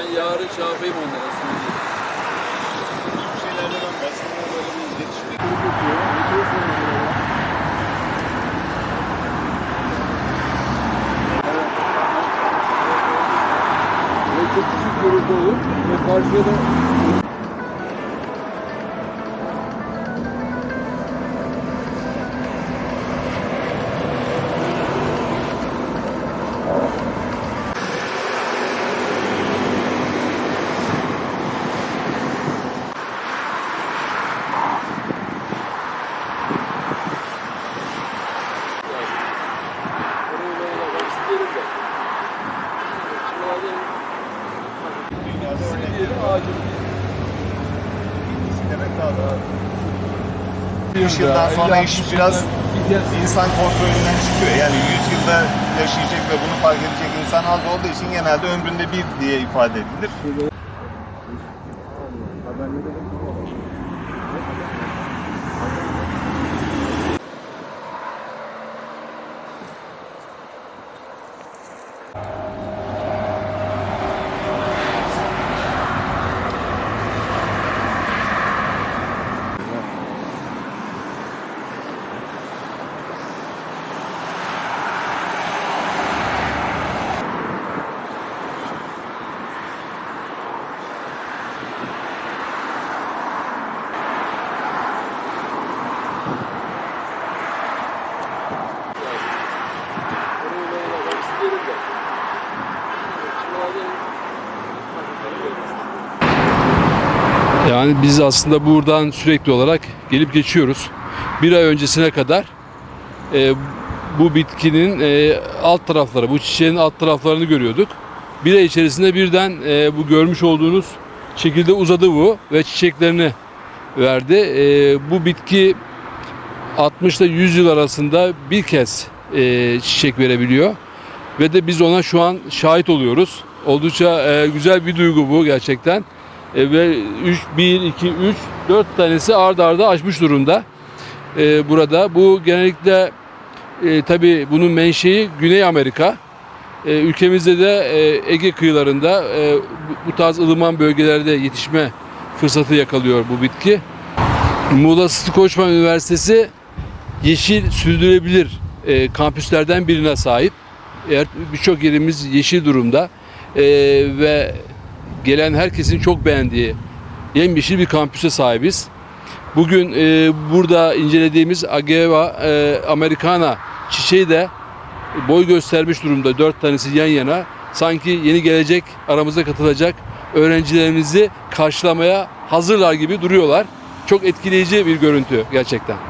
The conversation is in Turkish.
Ben yarın şey yapayım onlara. Bir şeylerle ben basınla böyle bir iletişim çok küçük görüntü olur ve karşıya da Sizin örnek yeri ağacın. demek daha da 100 yıldan sonra iş biraz insan kontrolünden çıkıyor. Yani 100 yılda yaşayacak ve bunu fark edecek insan az olduğu için genelde ömründe bir diye ifade edilir. Yani biz aslında buradan sürekli olarak gelip geçiyoruz. Bir ay öncesine kadar e, bu bitkinin e, alt tarafları, bu çiçeğin alt taraflarını görüyorduk. Bir ay içerisinde birden e, bu görmüş olduğunuz şekilde uzadı bu ve çiçeklerini verdi. E, bu bitki 60 ile 100 yıl arasında bir kez e, çiçek verebiliyor. Ve de biz ona şu an şahit oluyoruz. Oldukça e, güzel bir duygu bu gerçekten. E, ve 3, 1, 2, 3, 4 tanesi ard arda açmış durumda. E, burada bu genellikle e, tabii bunun menşei Güney Amerika. E, ülkemizde de e, Ege kıyılarında e, bu- tarz ılıman bölgelerde yetişme fırsatı yakalıyor bu bitki. Muğla Sıtkı Koçman Üniversitesi yeşil sürdürülebilir e, kampüslerden birine sahip. Eğer birçok yerimiz yeşil durumda e, ve gelen herkesin çok beğendiği yemyeşil bir kampüse sahibiz. Bugün e, burada incelediğimiz Ageva e, Americana çiçeği de boy göstermiş durumda. Dört tanesi yan yana. Sanki yeni gelecek aramıza katılacak öğrencilerimizi karşılamaya hazırlar gibi duruyorlar. Çok etkileyici bir görüntü gerçekten.